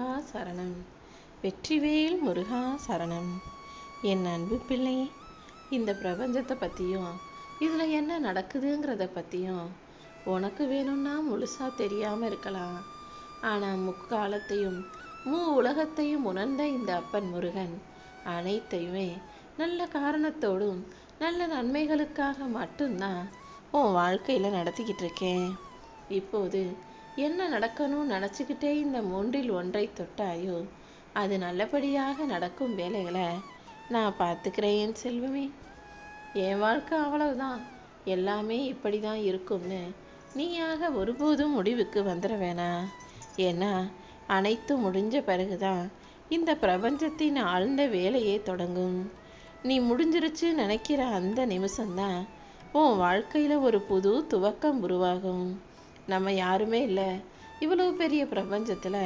முருகா சரணம் வெற்றிவேல் முருகா சரணம் என் அன்பு பிள்ளை இந்த பிரபஞ்சத்தை பற்றியும் இதில் என்ன நடக்குதுங்கிறத பற்றியும் உனக்கு வேணும்னா முழுசாக தெரியாமல் இருக்கலாம். ஆனால் முக்காலத்தையும் மூ உலகத்தையும் உணர்ந்த இந்த அப்பன் முருகன் அனைத்தையுமே நல்ல காரணத்தோடும் நல்ல நன்மைகளுக்காக மட்டும்தான் உன் வாழ்க்கையில் நடத்திக்கிட்டு இருக்கேன். இப்போது என்ன நடக்கணும்னு நினச்சிக்கிட்டே இந்த மூன்றில் ஒன்றை தொட்டாயோ? அது நல்லபடியாக நடக்கும் வேலைகளை நான் பார்த்துக்கிறேன் செல்வமே. என் வாழ்க்கை அவ்வளவுதான். எல்லாமே இப்படி தான் இருக்கும்னு நீயாக ஒருபோதும் முடிவுக்கு வந்துட வேணாம். ஏன்னா அனைத்தும் முடிஞ்ச பிறகுதான் இந்த பிரபஞ்சத்தின் ஆழ்ந்த வேலையே தொடங்கும். நீ முடிஞ்சிருச்சு நினைக்கிற அந்த நிமிஷம்தான் உன் வாழ்க்கையில் ஒரு புது துவக்கம் உருவாகும். நம்ம யாருமே இல்லை. இவ்வளவு பெரிய பிரபஞ்சத்தில்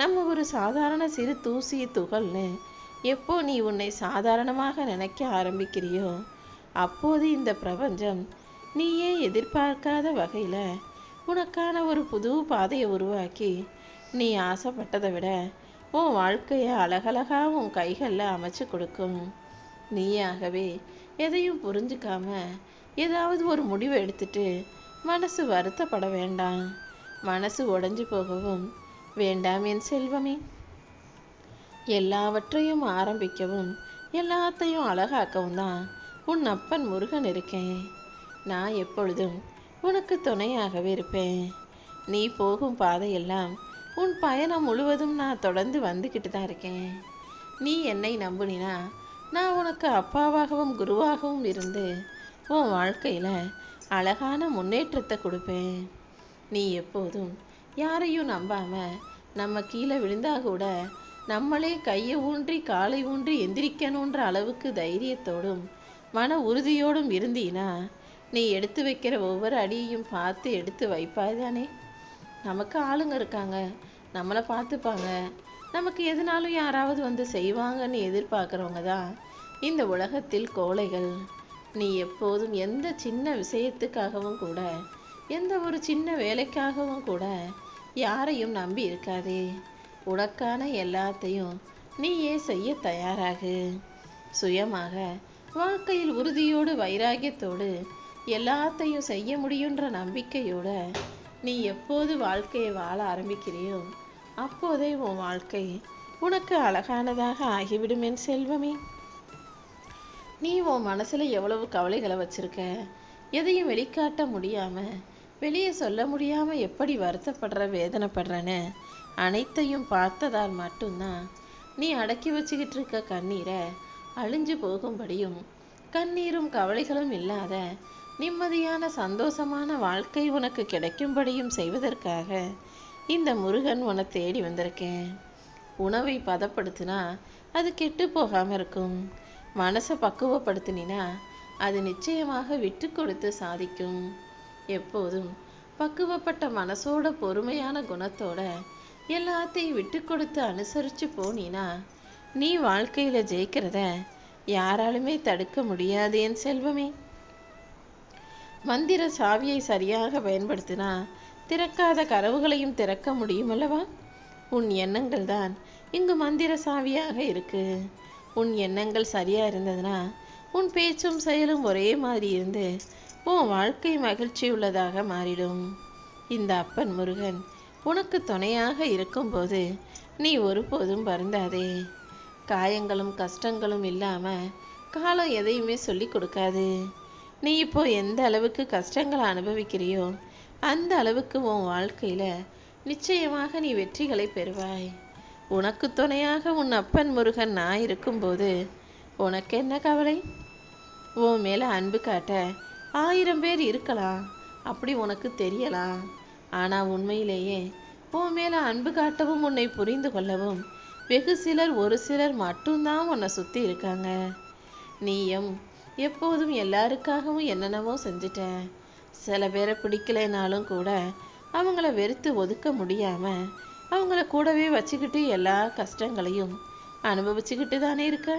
நம்ம ஒரு சாதாரண சிறு தூசி துகள்னு எப்போ நீ உன்னை சாதாரணமாக நினைக்க ஆரம்பிக்கிறியோ அப்போது இந்த பிரபஞ்சம் நீயே எதிர்பார்க்காத வகையில் உனக்கான ஒரு புது பாதையை உருவாக்கி நீ ஆசைப்பட்டதை விட உன் வாழ்க்கையை அழகழகாக உன் கைகளில் அமைச்சு கொடுக்கும். நீயாகவே எதையும் புரிஞ்சுக்காம ஏதாவது ஒரு முடிவை எடுத்துட்டு மனசு வருத்தப்பட வேண்டாம். மனசு உடைஞ்சு போகவும் வேண்டாம் என் செல்வமே. எல்லாவற்றையும் ஆரம்பிக்கவும் எல்லாத்தையும் அழகாக்கவும் தான் உன் அப்பன் முருகன் இருக்கேன். நான் எப்பொழுதும் உனக்கு துணையாகவே இருப்பேன். நீ போகும் பாதையெல்லாம் உன் பயணம் முழுவதும் நான் தொடர்ந்து வந்துக்கிட்டு தான் இருக்கேன். நீ என்னை நம்புனினா நான் உனக்கு அப்பாவாகவும் குருவாகவும் இருந்து உன் வாழ்க்கையில் அழகான முன்னேற்றத்தை கொடுப்பேன். நீ எப்போதும் யாரையும் நம்பாம நம்ம கீழே விழுந்தா கூட நம்மளே கையை ஊன்றி காலை ஊன்றி எந்திரிக்கணுன்ற அளவுக்கு தைரியத்தோடும் மன உறுதியோடும் இருந்தீனா நீ எடுத்து வைக்கிற ஒவ்வொரு அடியையும் பார்த்து எடுத்து வைப்பாய் தானே? நமக்கு ஆளுங்க இருக்காங்க. நம்மளை பார்த்துப்பாங்க. நமக்கு எதுனாலும் யாராவது வந்து செய்வாங்கன்னு எதிர்பார்க்குறவங்க தான் இந்த உலகத்தில் கோழைகள். நீ எப்போதும் எந்த சின்ன விஷயத்துக்காகவும் கூட எந்த ஒரு சின்ன வேலைக்காகவும் கூட யாரையும் நம்பி இருக்காதே. உனக்கான எல்லாத்தையும் நீயே செய்ய தயாராகு. சுயமாக வாழ்க்கையில் உறுதியோடு வைராகியத்தோடு எல்லாத்தையும் செய்ய முடியுன்ற நம்பிக்கையோட நீ எப்போது வாழ்க்கையை வாழ ஆரம்பிக்கிறியோ அப்போதே உன் வாழ்க்கை உனக்கு அழகானதாக ஆகிவிடும் என் செல்வமே. நீ உன் மனசுல எவ்வளவு கவலைகளை வச்சிருக்க? எதையும் வெளிக்காட்ட முடியாம வெளியே சொல்ல முடியாம எப்படி வருத்தப்படுற வேதனைப்படுறன்னு அனைத்தையும் பார்த்ததால் மட்டும்தான் நீ அடக்கி வச்சுக்கிட்டு இருக்க கண்ணீரை அழிஞ்சு போகும்படியும் கண்ணீரும் கவலைகளும் இல்லாத நிம்மதியான சந்தோஷமான வாழ்க்கை உனக்கு கிடைக்கும்படியும் செய்வதற்காக இந்த முருகன் உன தேடி வந்திருக்கேன். உணவை பதப்படுத்தினா அது கெட்டு போகாம இருக்கும். மனசை பக்குவப்படுத்தினா அது நிச்சயமாக விட்டு கொடுத்து சாதிக்கும். எப்போதும் பக்குவப்பட்ட மனசோட பொறுமையான குணத்தோட எல்லாத்தையும் விட்டு கொடுத்து அனுசரித்து போனீனா நீ வாழ்க்கையில் ஜெயிக்கிறத யாராலுமே தடுக்க முடியாது என் செல்வமே. மந்திர சாவியை சரியாக பயன்படுத்தினா திறக்காத கதவுகளையும் திறக்க முடியும் அல்லவா உன் எண்ணங்கள் தான் இங்கு மந்திர சாவியாக இருக்கு. உன் எண்ணங்கள் சரியா இருந்ததுன்னா உன் பேச்சும் செயலும் ஒரே மாதிரி இருந்து உன் வாழ்க்கை மகிழ்ச்சி உள்ளதாக மாறிடும். இந்த அப்பன் முருகன் உனக்கு துணையாக இருக்கும்போது நீ ஒருபோதும் வருந்தாதே. காயங்களும் கஷ்டங்களும் இல்லாமல் காலம் எதையுமே சொல்லி கொடுக்காது. நீ இப்போ எந்த அளவுக்கு கஷ்டங்களை அனுபவிக்கிறியோ அந்த அளவுக்கு உன் வாழ்க்கையில் நிச்சயமாக நீ வெற்றிகளை பெறுவாய். உனக்கு துணையாக உன் அப்பன் முருகன் நான் இருக்கும்போது உனக்கு என்ன கவலை? உன் மேலே அன்பு காட்ட ஆயிரம் பேர் இருக்கலாம் அப்படி உனக்கு தெரியலாம். ஆனால் உண்மையிலேயே உன் மேலே அன்பு காட்டவும் உன்னை புரிந்து கொள்ளவும் வெகு சிலர் ஒரு சிலர் மட்டும்தான் உன்னை சுற்றி இருக்காங்க. நீயும் எப்போதும் எல்லாருக்காகவும் என்னென்னவோ செஞ்சிட்ட. சில பேரை பிடிக்கலைனாலும் கூட அவங்கள வெறுத்து ஒதுக்க முடியாமல் அவங்கள கூடவே வச்சுக்கிட்டு எல்லா கஷ்டங்களையும் அனுபவிச்சுக்கிட்டு தானே இருக்க?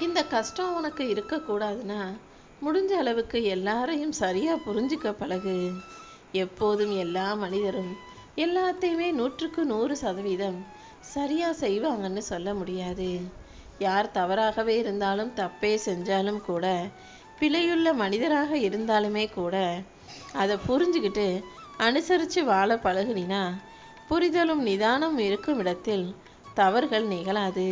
இந்த கஷ்டம் உனக்கு இருக்கக்கூடாதுன்னா முடிஞ்ச அளவுக்கு எல்லாரையும் சரியாக புரிஞ்சுக்க பழகு. எப்போதும் எல்லா மனிதரும் எல்லாத்தையுமே நூற்றுக்கு நூறு சதவீதம் சரியாக செய்வாங்கன்னு சொல்ல முடியாது. யார் தவறாகவே இருந்தாலும் தப்பே செஞ்சாலும் கூட பிழையுள்ள மனிதராக இருந்தாலுமே கூட அதை புரிஞ்சுக்கிட்டு அனுசரித்து வாழ பழகுனினா புரிதலும் நிதானம் இருக்கும் இடத்தில் தவறுகள் நிகழாது.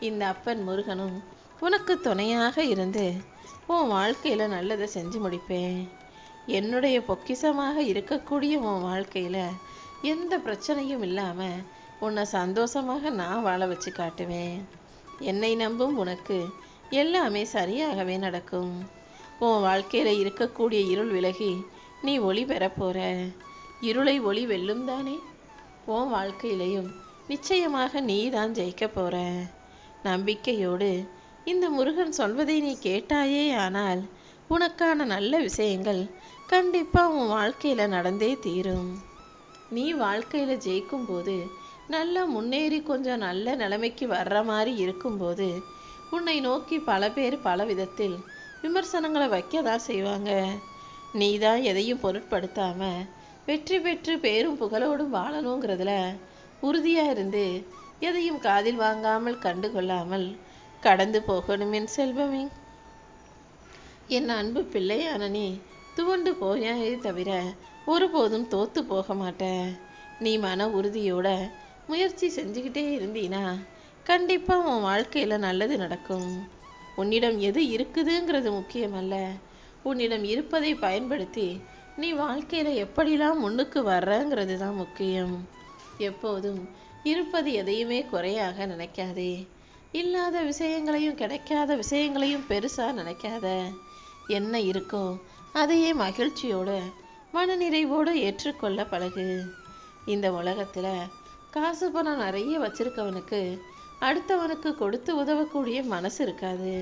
இந்த அப்பன் முருகனும் உனக்கு துணையாக இருந்து உன் வாழ்க்கையில் நல்லதை செஞ்சு முடிப்பேன். என்னுடைய பொக்கிஷமாக இருக்கக்கூடிய உன் வாழ்க்கையில் எந்த பிரச்சனையும் இல்லாமல் உன்னை சந்தோஷமாக நான் வாழ வச்சு காட்டுவேன். என்னை நம்பும் உனக்கு எல்லாமே சரியாகவே நடக்கும். உன் வாழ்க்கையில் இருக்கக்கூடிய இருள் விலகி நீ ஒளி பெற போற. இருளை ஒளி வெல்லும் தானே உன் வாழ்க்கையிலையும் நிச்சயமாக நீ தான் ஜெயிக்க போற நம்பிக்கையோடு இந்த முருகன் சொல்வதை நீ கேட்டாயே ஆனால் உனக்கான நல்ல விஷயங்கள் கண்டிப்பாக உன் வாழ்க்கையில் நடந்தே தீரும். நீ வாழ்க்கையில் ஜெயிக்கும்போது நல்லா முன்னேறி கொஞ்சம் நல்ல நிலைமைக்கு வர்ற மாதிரி இருக்கும்போது உன்னை நோக்கி பல பேர் பல விதத்தில் விமர்சனங்களை வைக்க தான் செய்வாங்க. நீ தான் எதையும் பொருட்படுத்தாமல் வெற்றி பெற்று பேரும் புகழோடும் வாழணுங்கிறதுல உறுதியாக இருந்து எதையும் காதில் வாங்காமல் கண்டுகொள்ளாமல் கடந்து போகணும் என் செல்வமே. என் அன்பு பிள்ளையான நீ துவண்டு போயாயே தவிர ஒருபோதும் தோத்து போக மாட்ட நீ மன உறுதியோட முயற்சி செஞ்சுக்கிட்டே இருந்தீனா கண்டிப்பாக உன் வாழ்க்கையில் நல்லது நடக்கும். உன்னிடம் எது இருக்குதுங்கிறது முக்கியமல்ல. உன்னிடம் இருப்பதை பயன்படுத்தி நீ வாழ்க்கையில் எப்படிலாம் முன்னுக்கு வர்றங்கிறது தான் முக்கியம். எப்போதும் இருப்பது எதையுமே குறையாக நினைக்காதே. இல்லாத விஷயங்களையும் கிடைக்காத விஷயங்களையும் பெருசாக நினைக்காத. என்ன இருக்கோ அதையே மகிழ்ச்சியோடு மனநிறைவோடு ஏற்றுக்கொள்ள பழகு. இந்த உலகத்தில் காசு பணம் நிறைய வச்சிருக்கவனுக்கு அடுத்தவனுக்கு கொடுத்து உதவக்கூடிய மனசு இருக்காது.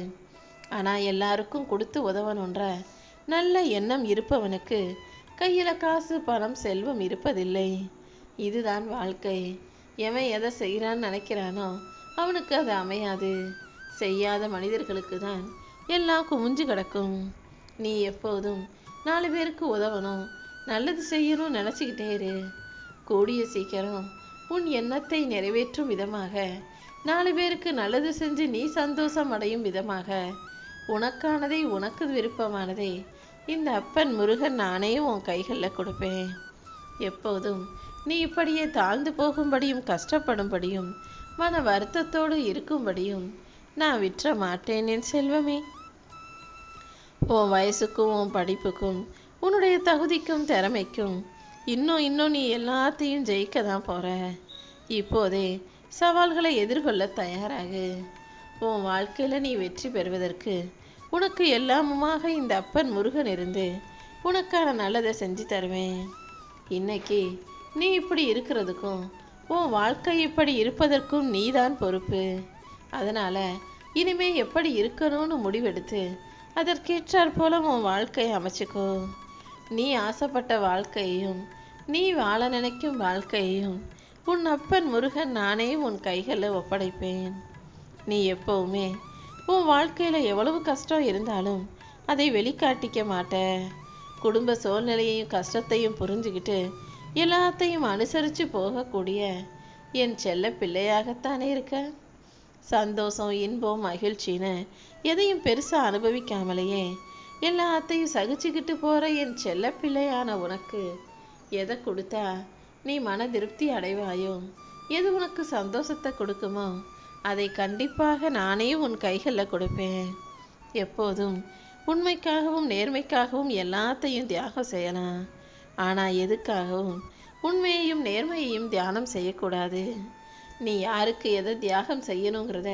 ஆனால் எல்லாருக்கும் கொடுத்து உதவணுன்ற நல்ல எண்ணம் இருப்பவனுக்கு கையில் காசு பணம் செல்வம் இருப்பதில்லை. இதுதான் வாழ்க்கை. எவன் எதை செய்கிறான்னு நினைக்கிறானோ அவனுக்கு அது அமையாது. செய்யாத மனிதர்களுக்கு தான் எல்லாம் குமிஞ்சு கிடக்கும். நீ எப்போதும் நாலு பேருக்கு உதவணும். நல்லது செய்யணும் நினச்சிக்கிட்டே இரு. கூடிய சீக்கிரம் உன் எண்ணத்தை நிறைவேற்றும் விதமாக நாலு பேருக்கு நல்லது செஞ்சு நீ சந்தோஷம் அடையும் விதமாக உனக்கானதை உனக்கு விருப்பமானதை இந்த அப்பன் முருகன் நானே உன் கைகளில் கொடுப்பேன். எப்போதும் நீ இப்படியே தாழ்ந்து போகும்படியும் கஷ்டப்படும்படியும் மன வருத்தத்தோடு இருக்கும்படியும் நான் விற்ற மாட்டேன் என் செல்வமே. உன் வயசுக்கும் உன் படிப்புக்கும் உன்னுடைய தகுதிக்கும் திறமைக்கும் இன்னும் இன்னும் நீ எல்லாத்தையும் ஜெயிக்க தான் போற. இப்போதே சவால்களை எதிர்கொள்ள தயாராகு. உன் வாழ்க்கையில் நீ வெற்றி பெறுவதற்கு உனக்கு எல்லாமுமாக இந்த அப்பன் முருகன் இருந்து உனக்கான நல்லதை செஞ்சு தருவேன். இன்னைக்கு நீ இப்படி இருக்கிறதுக்கும் உன் வாழ்க்கை இப்படி இருப்பதற்கும் நீதான் பொறுப்பு. அதனால இனிமே எப்படி இருக்கணும்னு முடிவெடுத்து அதற்கேற்றாற் போல உன் வாழ்க்கையை அமைச்சுக்கோ. நீ ஆசைப்பட்ட வாழ்க்கையையும் நீ வாழ நினைக்கும் வாழ்க்கையையும் உன் அப்பன் முருகன் நானே உன் கைகளில் ஒப்படைப்பேன். நீ எப்பவுமே உன் வாழ்க்கையில் எவ்வளவு கஷ்டம் இருந்தாலும் அதை வெளிக்காட்டிக்க மாட்ட குடும்ப சூழ்நிலையையும் கஷ்டத்தையும் புரிஞ்சுக்கிட்டு எல்லாத்தையும் அனுசரித்து போகக்கூடிய என் செல்ல பிள்ளையாகத்தானே இருக்க? சந்தோஷம் இன்பம் மகிழ்ச்சின்னு எதையும் பெருசாக அனுபவிக்காமலேயே எல்லாத்தையும் சகிச்சுக்கிட்டு போகிற என் செல்ல பிள்ளையான உனக்கு எதை கொடுத்தா நீ மன திருப்தி அடைவாயோ? எது உனக்கு சந்தோஷத்தை கொடுக்குமோ? அதை கண்டிப்பாக நானே உன் கைகளில் கொடுப்பேன். எப்போதும் உண்மைக்காகவும் நேர்மைக்காகவும் எல்லாத்தையும் தியாகம் செய்யலாம். ஆனால் எதுக்காகவும் உண்மையையும் நேர்மையையும் தியானம் செய்யக்கூடாது. நீ யாருக்கு எதை தியாகம் செய்யணுங்கிறத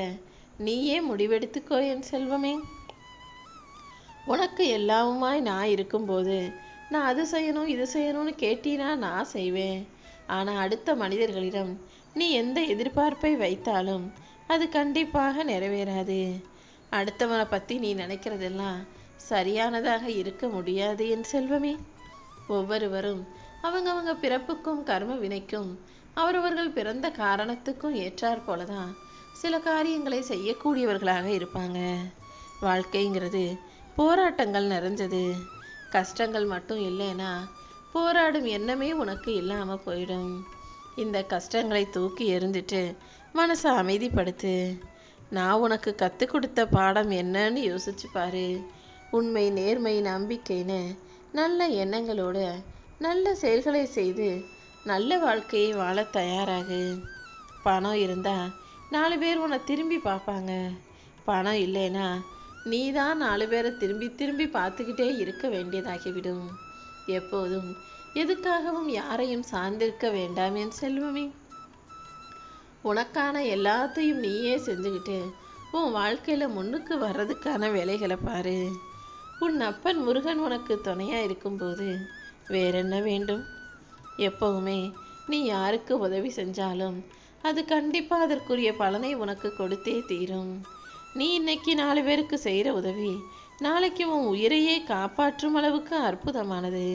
நீயே முடிவெடுத்துக்கோ என் செல்வமே. உனக்கு எல்லாமுமாய் நான் இருக்கும்போது நான் அது செய்யணும் இது செய்யணும்னு கேட்டினா நான் செய்வேன். ஆனால் அடுத்த மனிதர்களிடம் நீ எந்த எதிர்பார்ப்பை வைத்தாலும் அது கண்டிப்பாக நிறைவேறாது. அடுத்தவனை பற்றி நீ நினைக்கிறதெல்லாம் சரியானதாக இருக்க முடியாது என் செல்வமே. ஒவ்வொருவரும் அவங்கவங்க பிறப்புக்கும் கர்ம வினைக்கும் அவரவர்கள் பிறந்த காரணத்துக்கும் ஏற்றாற் போலதான் சில காரியங்களை செய்யக்கூடியவர்களாக இருப்பாங்க. வாழ்க்கைங்கிறது போராட்டங்கள் நிறைஞ்சது. கஷ்டங்கள் மட்டும் இல்லைன்னா போராடும் எண்ணமே உனக்கு இல்லாமல் போயிடும். இந்த கஷ்டங்களை தூக்கி எறிஞ்சிட்டு மனசை அமைதிப்படுத்து. நான் உனக்கு கற்றுக் கொடுத்த பாடம் என்னன்னு யோசிச்சு பாரு. உண்மை நேர்மை நம்பிக்கைன்னு நல்ல எண்ணங்களோட நல்ல செயல்களை செய்து நல்ல வாழ்க்கையை வாழ தயாராகு. பணம் இருந்தால் நாலு பேர் உன்னை திரும்பி பார்ப்பாங்க. பணம் இல்லைன்னா நீ தான் நாலு பேரை திரும்பி திரும்பி பார்த்துக்கிட்டே இருக்க வேண்டியதாகிவிடும். எப்போதும் எதுக்காகவும் யாரையும் சார்ந்திருக்க வேண்டாம் என் செல்வமே. உனக்கான எல்லாத்தையும் நீயே செஞ்சுக்கிட்டு உன் வாழ்க்கையில் முன்னுக்கு வர்றதுக்கான வேலைகளை பாரு. உன் அப்பன் முருகன் உனக்கு துணையாக இருக்கும்போது வேறென்ன வேண்டும்? எப்பவுமே நீ யாருக்கு உதவி செஞ்சாலும் அது கண்டிப்பாக அதற்குரிய பலனை உனக்கு கொடுத்தே தீரும். நீ இன்னைக்கு நாலு பேருக்கு செய்கிற உதவி நாளைக்கு உன் உயிரையே காப்பாற்றும் அளவுக்கு அற்புதமானது.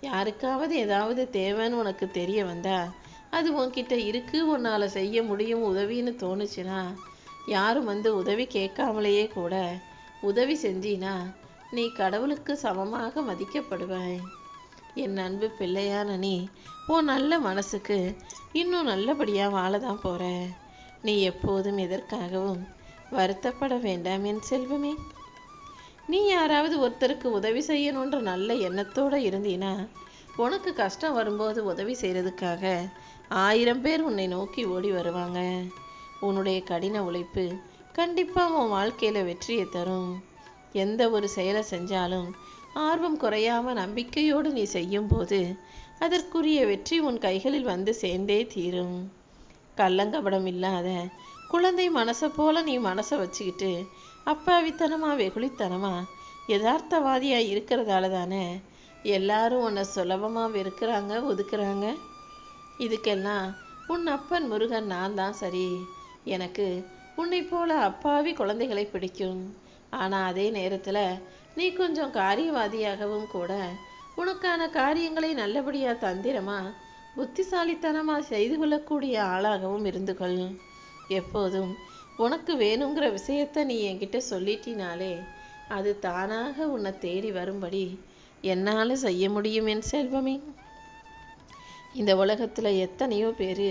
யாருக்காவது ஏதாவது தேவைன்னு உனக்கு தெரிய வந்தால் அது உன்கிட்ட இருக்கு உன்னால் செய்ய முடியும் உதவின்னு தோணுச்சுன்னா யாரும் வந்து உதவி கேட்காமலேயே கூட உதவி செஞ்சினா நீ கடவுளுக்கு சமமாக மதிக்கப்படுவாய். என் அன்பு பிள்ளையான நீ உன் நல்ல மனசுக்கு இன்னும் நல்லபடியாக வாழ தான் போகிற நீ எப்போதும் எதற்காகவும் வருத்தப்பட வேண்டாம் என் செல்வமே. நீ யாராவது ஒருத்தருக்கு உதவி செய்யணுன்ற நல்ல எண்ணத்தோடு இருந்தீனா உனக்கு கஷ்டம் வரும்போது உதவி செய்கிறதுக்காக ஆயிரம் பேர் உன்னை நோக்கி ஓடி வருவாங்க. உன்னுடைய கடின உழைப்பு கண்டிப்பாக உன் வாழ்க்கையில் வெற்றியை தரும். எந்த ஒரு செயலை செஞ்சாலும் ஆர்வம் குறையாம நம்பிக்கையோடு நீ செய்யும்போது அதற்குரிய வெற்றி உன் கைகளில் வந்து சேர்ந்தே தீரும். கள்ளங்கபடம் இல்லாத குழந்தை மனசை போல நீ மனசை வச்சுக்கிட்டு அப்பாவித்தனமா வெகுளித்தனமா யதார்த்தவாதியாக இருக்கிறதால தானே எல்லாரும் உன்னை சுலபமாக வெறுக்கிறாங்க ஒதுக்குறாங்க? இதுக்கெல்லாம் உன் அப்பன் முருகன் நான் தான் சரி. எனக்கு உன்னை போல அப்பாவி குழந்தைகளை பிடிக்கும். ஆனால் அதே நேரத்தில் நீ கொஞ்சம் காரியவாதியாகவும் கூட உனக்கான காரியங்களை நல்லபடியாக தந்திரமா புத்திசாலித்தனமாக செய்து கொள்ளக்கூடிய ஆளாகவும் இருந்து கொள். எப்போதும் உனக்கு வேணுங்கிற விஷயத்த நீ என்கிட்ட சொல்லிட்டினாலே அது தானாக உன்னை தேடி வரும்படி என்னால் செய்ய முடியும் என் செல்வமே. இந்த உலகத்தில் எத்தனையோ பேர்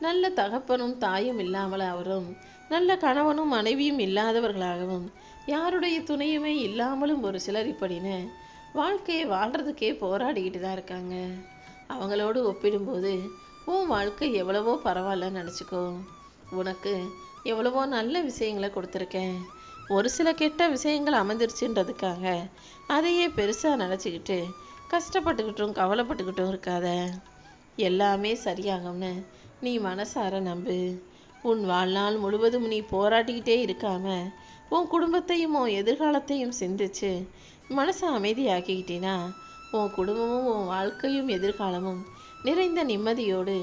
நல்ல தகப்பனும் தாயும் இல்லாமல் அவரும் நல்ல கணவனும் மனைவியும் இல்லாதவர்களாகவும் யாருடைய துணையுமே இல்லாமலும் ஒரு சிலர் இப்படின்னு வாழ்க்கையை வாழ்கிறதுக்கே போராடிக்கிட்டு தான் இருக்காங்க. அவங்களோடு ஒப்பிடும்போது உன் வாழ்க்கை எவ்வளவோ பரவாயில்லன்னு நினச்சிக்கோ. உனக்கு எவ்வளவோ நல்ல விஷயங்களை கொடுத்துருக்கேன். ஒரு சில கெட்ட விஷயங்கள் அமைஞ்சிருச்சுன்றதுக்காக அதையே பெருசாக நினச்சிக்கிட்டு கஷ்டப்பட்டுக்கிட்டும் கவலைப்பட்டுக்கிட்டும் இருக்காத. எல்லாமே சரியாகும்னு நீ மனசார நம்பு. உன் வாழ்நாள் முழுவதும் நீ போராட்டிக்கிட்டே இருக்காம உன் குடும்பத்தையும் உன் எதிர்காலத்தையும் சிந்திச்சு மனசை அமைதியாக்கிக்கிட்டினா உன் குடும்பமும் உன் வாழ்க்கையும் எதிர்காலமும் நிறைந்த நிம்மதியோடு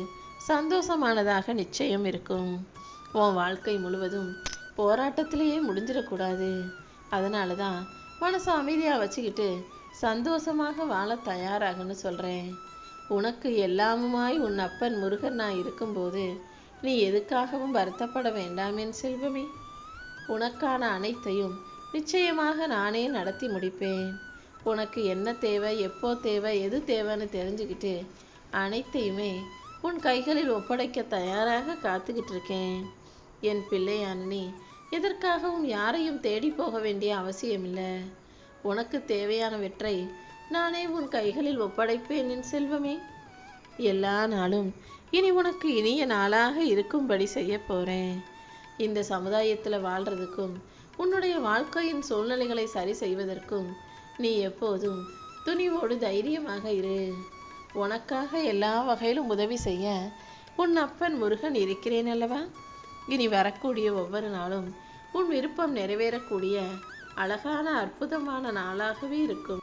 சந்தோஷமானதாக நிச்சயம் இருக்கும். உன் வாழ்க்கை முழுவதும் போராட்டத்திலேயே முடிஞ்சிடக்கூடாது. அதனால தான் மனசை அமைதியாக வச்சுக்கிட்டு சந்தோஷமாக வாழ தயாராகன்னு சொல்கிறேன் உனக்கு எல்லாமுமாய் உன் அப்பன் முருகன் நான் இருக்கும்போது நீ எதுக்காகவும் வருத்தப்பட வேண்டாம் என் செல்வமே. உனக்கான அனைத்தையும் நிச்சயமாக நானே நடத்தி முடிப்பேன். உனக்கு என்ன தேவை எப்போ தேவை எது தேவைன்னு தெரிஞ்சுக்கிட்டு அனைத்தையுமே உன் கைகளில் ஒப்படைக்க தயாராக காத்துக்கிட்டு இருக்கேன் என் பிள்ளை நீ எதற்காகவும் யாரையும் தேடி போக வேண்டிய அவசியமில்லை. உனக்கு தேவையானவற்றை நானே உன் கைகளில் ஒப்படைப்பேன் என் செல்வமே. எல்லா நாளும் இனி உனக்கு இனிய நாளாக இருக்கும்படி செய்ய போறேன். இந்த சமுதாயத்தில் வாழ்றதுக்கும் உன்னுடைய வாழ்க்கையின் சூழ்நிலைகளை சரி செய்வதற்கும் நீ எப்போதும் துணிவோடு தைரியமாக இரு. உனக்காக எல்லா வகையிலும் உதவி செய்ய உன் அப்பன் முருகன் இருக்கிறேன் அல்லவா? இனி வரக்கூடிய ஒவ்வொரு நாளும் உன் விருப்பம் நிறைவேறக்கூடிய அழகான அற்புதமான நாளாகவே இருக்கும்.